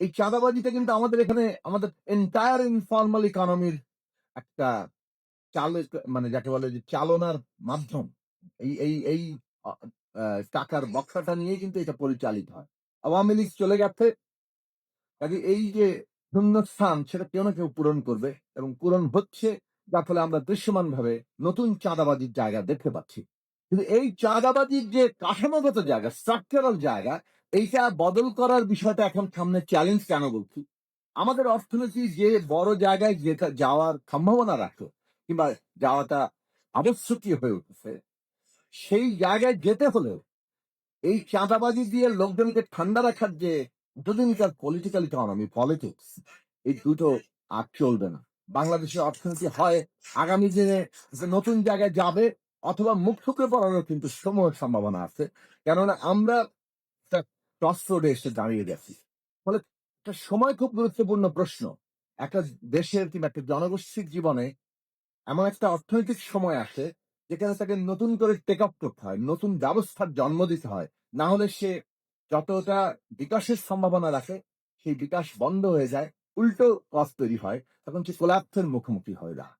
এই চাঁদাবাজিটা কিন্তু আমাদের এখানে, আমাদের এন্টায়ার ইনফর্মাল ইকোনমির একটা চাল মানে যাকে বলে যে চালনার মাধ্যম। এই এই এই টাকার বক্সাটা নিয়ে কিন্তু এটা পরিচালিত হয়। আওয়ামী লীগ চলে গেছে। কাজে এই যে শূন্যস্থান, সেটা কেউ না কেউ পূরণ করবে এবং পূরণ হচ্ছে, যার ফলে আমরা দৃশ্যমান ভাবে নতুন চাঁদাবাজির জায়গা দেখতে পাচ্ছি। কিন্তু এই চাঁদাবাজির যে কাঠামোগত জায়গা স্ট্রাকচারাল জায়গা এইটা বদল করার বিষয়টা এখন সামনে চ্যালেঞ্জ কেন বলছি? আমাদের অর্থনীতি যে বড় জায়গায় যেটা যাওয়ার সম্ভাবনা রাখতো কিংবা যাওয়াটা আবশ্যকীয় হয়ে উঠেছে, সেই জায়গায় যেতে হলেও এই চাঁদাবাজি দিয়ে লোকজনকে ঠান্ডা রাখার যে দুদিনকার পলিটিক্যাল ইকোনমি পলিটিক্স এই দুটো আর চলবে না। বাংলাদেশের অর্থনীতি হয় আগামী দিনে নতুন জায়গায় যাবে, অথবা মুখ ঠুকে পড়ারও কিন্তু সময়ের সম্ভাবনা আছে। কেননা আমরা ক্রস রোডে এসে দাঁড়িয়ে গেছি। ফলে একটা সময় খুব গুরুত্বপূর্ণ প্রশ্ন। একটা দেশের কিংবা একটা জনগোষ্ঠীর জীবনে এমন একটা অর্থনৈতিক সময় আসে যেখানে তাকে নতুন করে টেক আপ করতে হয়, নতুন ব্যবস্থার জন্ম দিতে হয়। না হলে সে যতটা বিকাশের সম্ভাবনা রাখে, সেই বিকাশ বন্ধ হয়ে যায়, উল্টো কষ্ট তৈরি হয়, তখন সে কোলাপসের মুখোমুখি হয়ে যায়